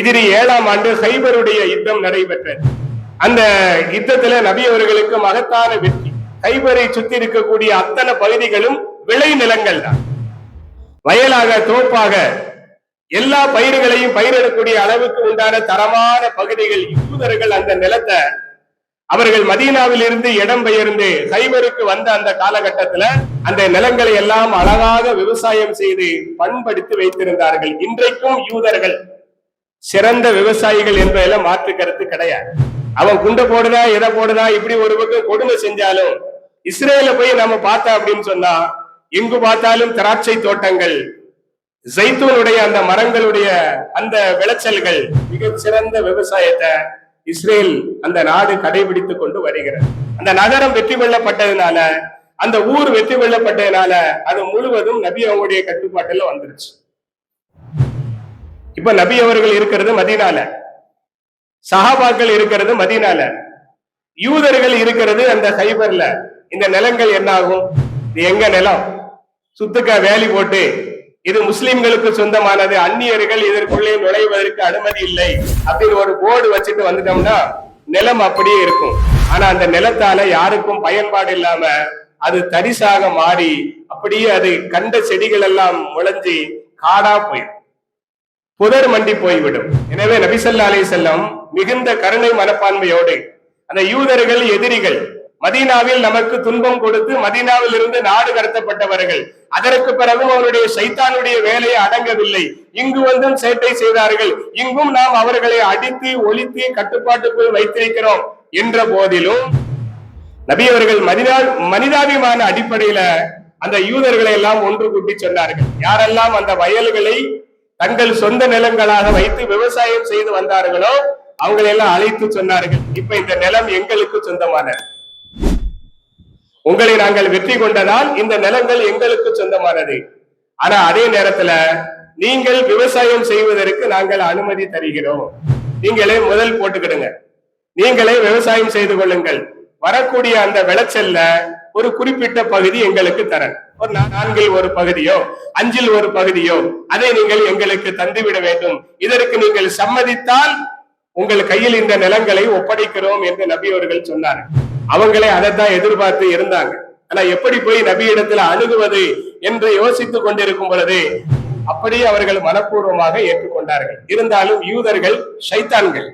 இதிரி ஏழாம் ஆண்டு சைபருடைய யுத்தம் நடைபெற்றது. அந்த யுத்தத்துல நபி அவர்களுக்கு மகத்தான வெற்றி. சைபரை சுத்தி இருக்கக்கூடிய அத்தனை பகுதிகளும் விளை நிலங்கள் தான். வயலாக தோப்பாக எல்லா பயிர்களையும் பயிரிடக்கூடிய அளவுக்கு உண்டான தரமான பகுதிகள் யூதர்கள் அந்த நிலத்தை அவர்கள் மதீனாவில் இருந்து இடம் பெயர்ந்து சைபருக்கு வந்த அந்த காலகட்டத்துல அந்த நிலங்களை எல்லாம் அழகாக விவசாயம் செய்து பண்படுத்தி வைத்திருந்தார்கள். இன்றைக்கும் யூதர்கள் சிறந்த விவசாயிகள் என்பதில் மாற்று கருத்து கிடையாது. அவன் குண்டை போடுதா எதை போடுதா இப்படி ஒரு பக்கம் கொடுமை செஞ்சாலும் இஸ்ரேல போய் நம்ம பார்த்தோம் அப்படின்னு சொன்னா எங்கு பார்த்தாலும் திராட்சை தோட்டங்கள் ஜெய்தூனுடைய அந்த மரங்களுடைய அந்த விளைச்சல்கள் மிக சிறந்த விவசாயத்தை இஸ்ரேல் அந்த நாடு கடைபிடித்து கொண்டு வருகிறது. அந்த நகரம் வெற்றி கொள்ளப்பட்டதுனால அந்த ஊர் வெற்றி கொள்ளப்பட்டதுனால அது முழுவதும் நபி அவங்களுடைய கட்டுப்பாட்டுல வந்துருச்சு. இப்ப நபி அவர்கள் இருக்கிறது மதீனால. சஹாபாக்கள் இருக்கிறது மதீனால. யூதர்கள் இருக்கிறது அந்த ஹைபர்ல. இந்த நிலங்கள் என்ன ஆகும் இது எங்க நிலம்? சுத்துக்க வேலி போட்டு இது முஸ்லிம்களுக்கு சொந்தமானது அந்நியர்கள் இதற்குள்ளே நுழைவதற்கு அனுமதி இல்லை அப்படின்னு ஒரு போர்டு வச்சுட்டு வந்துட்டோம்னா நிலம் அப்படியே இருக்கும். ஆனா அந்த நிலத்தால யாருக்கும் பயன்பாடு இல்லாம அது தரிசாக மாறி அப்படியே அது கண்ட செடிகள் எல்லாம் முளைஞ்சி காடா போயிடும். புதர் மண்டி போய்விடும். எனவே நபிசல்லா அலி செல்லம் மிகுந்த கருணை மனப்பான்மையோடு அந்த யூதர்கள் எதிரிகள் மதீனாவில் நமக்கு துன்பம் கொடுத்து மதீனாவில் இருந்து நாடு கடத்தப்பட்டவர்கள் அதற்கு பிறகும் அவருடைய சைத்தானுடைய வேலையை அடங்கவில்லை. இங்கு வந்தும் சேட்டை செய்தார்கள். இங்கும் நாம் அவர்களை அடித்து ஒழித்து கட்டுப்பாட்டுக்குள் வைத்திருக்கிறோம் என்ற போதிலும் நபி அவர்கள் மனிதா மனிதாபிமான அடிப்படையில அந்த யூதர்களை எல்லாம் ஒன்று கூட்டி சொன்னார்கள். யாரெல்லாம் அந்த வயல்களை தங்கள் சொந்த நிலங்களாக வைத்து விவசாயம் செய்து வந்தார்களோ அவங்களெல்லாம் அழைத்து சொன்னார்கள். இப்ப இந்த நிலம் எங்களுக்கு சொந்தமானது. உங்களை நாங்கள் வெற்றி கொண்டதால் இந்த நிலங்கள் எங்களுக்கு சொந்தமானது. ஆனா அதே நேரத்துல நீங்கள் விவசாயம் செய்வதற்கு நாங்கள் அனுமதி தருகிறோம். நீங்களே முதல் போட்டுக்கிடுங்க. நீங்களே விவசாயம் செய்து கொள்ளுங்கள். வரக்கூடிய அந்த விளைச்சல்ல ஒரு குறிப்பிட்ட பகுதி எங்களுக்கு தரன். ஒரு நான்கில் ஒரு பகுதியோ அஞ்சில் ஒரு பகுதியோ அதை நீங்கள் எங்களுக்கு தந்துவிட வேண்டும். இதற்கு நீங்கள் சம்மதித்தால் உங்கள் கையில் இந்த நிலங்களை ஒப்படைக்கிறோம் என்று நபி அவர்கள் சொன்னார் அவங்களே அதைத்தான் எதிர்பார்த்து இருந்தாங்க. ஆனா எப்படி போய் நபி இடத்துல அணுகுவது என்று யோசித்துக் கொண்டிருக்கும் பொழுது அப்படியே அவர்கள் மனப்பூர்வமாக ஏற்றுக்கொண்டார்கள். இருந்தாலும் யூதர்கள் சைத்தான்கள்